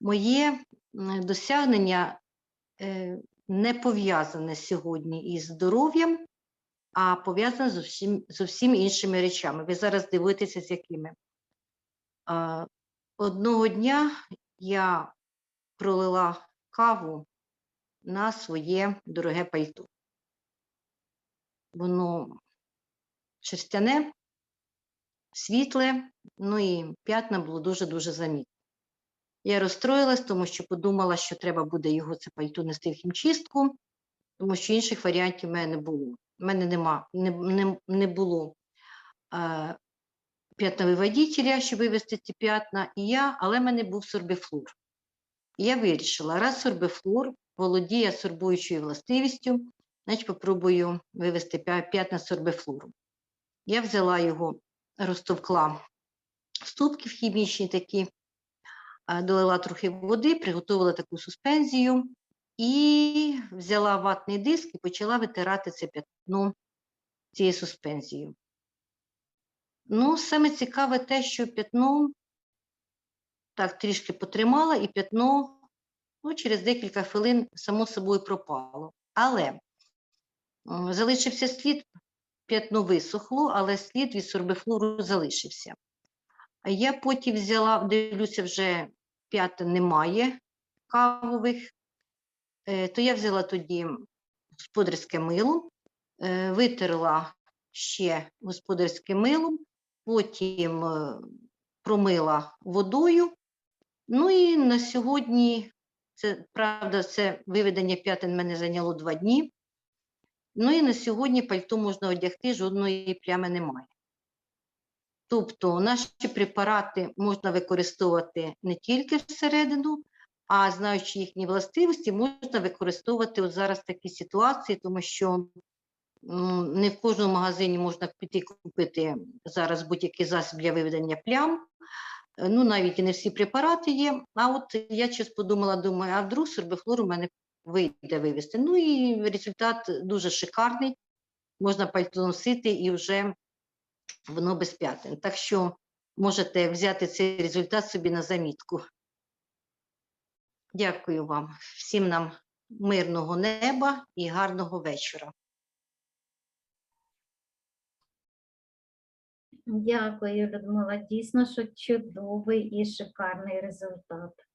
моє досягнення е, не пов'язане сьогодні із здоров'ям, а пов'язане зовсім, зовсім іншими речами. Ви зараз дивитеся, з якими. Одного дня я пролила каву на своє дороге пальто. Воно шерстяне, світле, ну і п'ятна було дуже-дуже замітно. Я розстроїлась, тому що подумала, що треба буде його це пальто нести в хімчистку, тому що інших варіантів в мене не було. У мене нема, не, не, не було е, п'ятновиводителя, щоб вивести ці п'ятна, і я, але в мене був сорбифлур. І я вирішила, раз сорбифлур володіє сорбуючою властивістю, значить попробую вивести п'я- п'ятна сорбифлуру. Я взяла його, розтовкла в ступки в хімічні такі, долила трохи води, приготувала таку суспензію і взяла ватний диск і почала витирати це п'ятно цією суспензією. Ну, саме цікаве те, що п'ятно так трішки потримала, і п'ятно ну, через декілька хвилин само собою пропало. Але залишився слід, п'ятно висохло, але слід від сорбифлуру залишився. Я потім взяла, дивлюся, вже п'ятин немає кавових, е, то я взяла тоді господарське мило, е, витерла ще господарським милом, потім е, промила водою. Ну і на сьогодні, це правда, це виведення п'ятин мене зайняло два дні. Ну і на сьогодні пальто можна одягти, жодної плями немає. Тобто наші препарати можна використовувати не тільки всередину, а знаючи їхні властивості, можна використовувати от зараз такі ситуації, тому що не в кожному магазині можна піти купити зараз будь-який засіб для виведення плям. Ну, навіть і не всі препарати є. А от я щось подумала, думаю, а вдруг сорбифлор у мене вийде вивести. Ну і результат дуже шикарний. Можна пальто носити і вже воно без п'ятин. Так що можете взяти цей результат собі на замітку. Дякую вам, всім нам мирного неба і гарного вечора. Дякую, Людмила. Дійсно, що чудовий і шикарний результат.